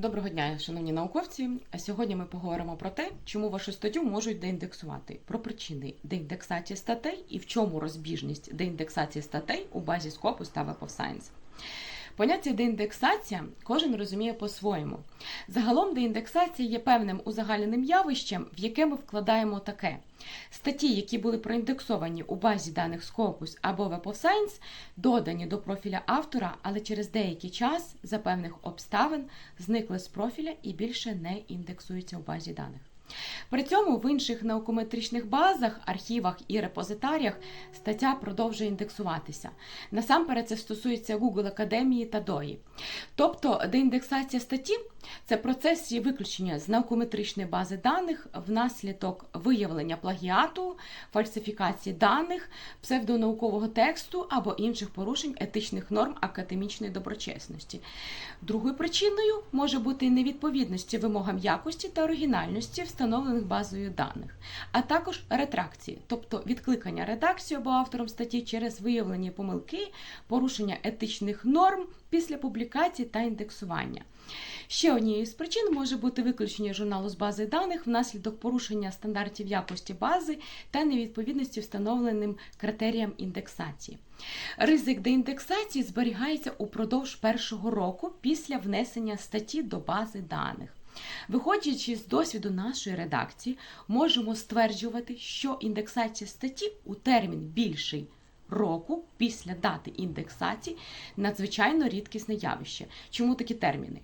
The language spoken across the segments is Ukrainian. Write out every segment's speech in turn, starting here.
Доброго дня, шановні науковці. Сьогодні ми поговоримо про те, чому вашу статтю можуть деіндексувати, про причини деіндексації статей і в чому розбіжність деіндексації статей у базі Scopus та Web of Science. Поняття деіндексація кожен розуміє по-своєму. Загалом деіндексація є певним узагальненим явищем, в яке ми вкладаємо таке. Статті, які були проіндексовані у базі даних Scopus або Web of Science, додані до профіля автора, але через деякий час за певних обставин зникли з профіля і більше не індексуються у базі даних. При цьому в інших наукометричних базах, архівах і репозитаріях стаття продовжує індексуватися. Насамперед це стосується Google Академії та DOI. Тобто деіндексація статті це процес її виключення з наукометричної бази даних внаслідок виявлення плагіату, фальсифікації даних, псевдонаукового тексту або інших порушень етичних норм академічної доброчесності. Другою причиною може бути невідповідності вимогам якості та оригінальності, встановлених базою даних, а також ретракції, тобто відкликання редакції або автором статті через виявлені помилки, порушення етичних норм після публікації та індексування. Ще однією з причин може бути виключення журналу з бази даних внаслідок порушення стандартів якості бази та невідповідності встановленим критеріям індексації. Ризик деіндексації зберігається упродовж першого року після внесення статті до бази даних. Виходячи з досвіду нашої редакції, можемо стверджувати, що індексація статті у термін більший року після дати індексації надзвичайно рідкісне явище. Чому такі терміни?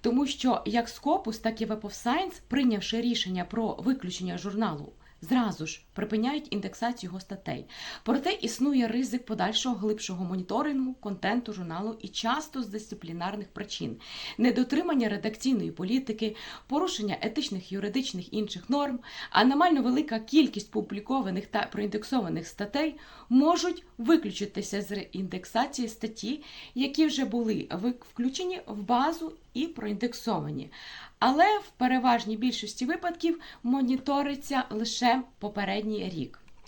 Тому що як Scopus, так і Web of Science, прийнявши рішення про виключення журналу, зразу ж припиняють індексацію його статей. Проте існує ризик подальшого глибшого моніторингу контенту журналу і часто з дисциплінарних причин, недотримання редакційної політики, порушення етичних юридичних інших норм, аномально велика кількість публікованих та проіндексованих статей можуть виключитися з індексації статті, які вже були включені в базу і проіндексовані. Але в переважній більшості випадків моніториться лише попередній рік.